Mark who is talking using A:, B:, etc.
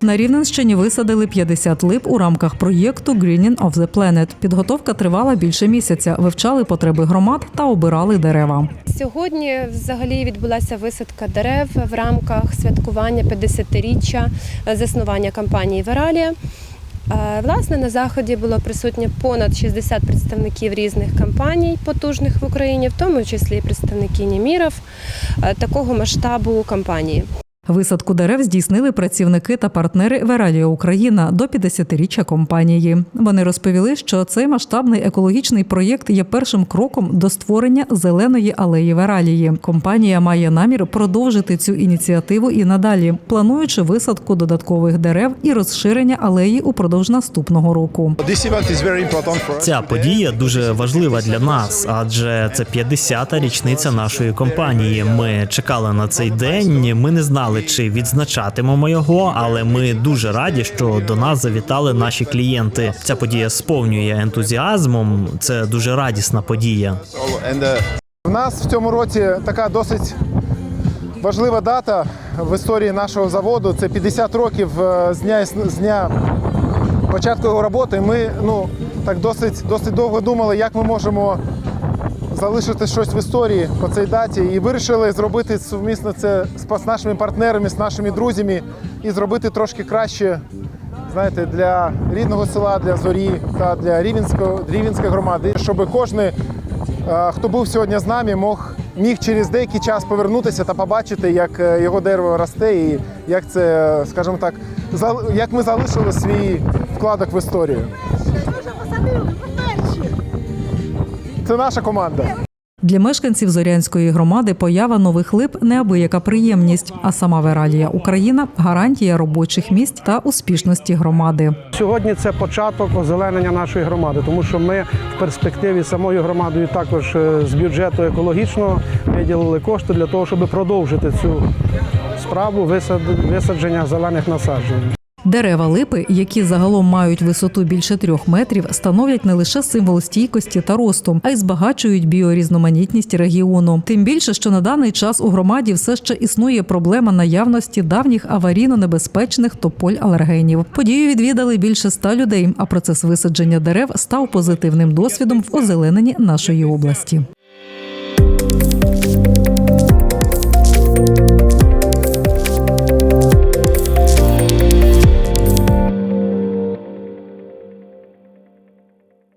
A: На Рівненщині висадили 50 лип у рамках проєкту Greening of the Planet. Підготовка тривала більше місяця. Вивчали потреби громад та обирали дерева.
B: Сьогодні взагалі відбулася висадка дерев в рамках святкування 50-річчя заснування компанії Вералія. Е, Власне, на заході було присутнє понад 60 представників різних компаній, потужних в Україні, в тому числі представники Німіров е, такого масштабу компанії.
A: Висадку дерев здійснили працівники та партнери Вералія Україна до 50-річчя компанії. Вони розповіли, що цей масштабний екологічний проєкт є першим кроком до створення зеленої алеї Вералії. Компанія має намір продовжити цю ініціативу і надалі, плануючи висадку додаткових дерев і розширення алеї упродовж наступного року.
C: Ця подія дуже важлива для нас, адже це 50-та річниця нашої компанії. Ми чекали на цей день. Ми не знали, чи відзначатимемо його, але ми дуже раді, що до нас завітали наші клієнти. Ця подія сповнює ентузіазмом. Це дуже радісна подія.
D: У нас в цьому році така досить важлива дата в історії нашого заводу. Це 50 років е, з дня, з дня початку його роботи. Ми ну, так досить, досить довго думали, як ми можемо залишити щось в історії по цій даті. І вирішили зробити сумісно це з нашими партнерами, з нашими друзями і зробити трошки краще. Знаєте, для рідного села, для зорі та для рівенської громади, щоб кожен Е, Хто був сьогодні з нами, мог міг через деякий час повернутися та побачити, як е, його дерево росте, і як це, е, скажімо так, як ми залишили свій вкладок в історію. Це наша команда.
A: Для мешканців Зорянської громади поява нових лип неабияка приємність, а сама Вералія Україна гарантія робочих місць та успішності громади.
E: Сьогодні це початок озеленення нашої громади, тому що ми в перспективі самою громадою також е, з бюджету екологічного виділили кошти для того, щоб продовжити цю справу висад- висадження зелених насаджень.
A: Дерева липи, які загалом мають висоту більше трьох метрів, становлять не лише символ стійкості та росту, а й збагачують біорізноманітність регіону. Тим більше, що на даний час у громаді все ще існує проблема наявності давніх аварійно-небезпечних тополь алергенів. Подію відвідали більше ста людей. А процес висадження дерев став позитивним досвідом в озелененні нашої області.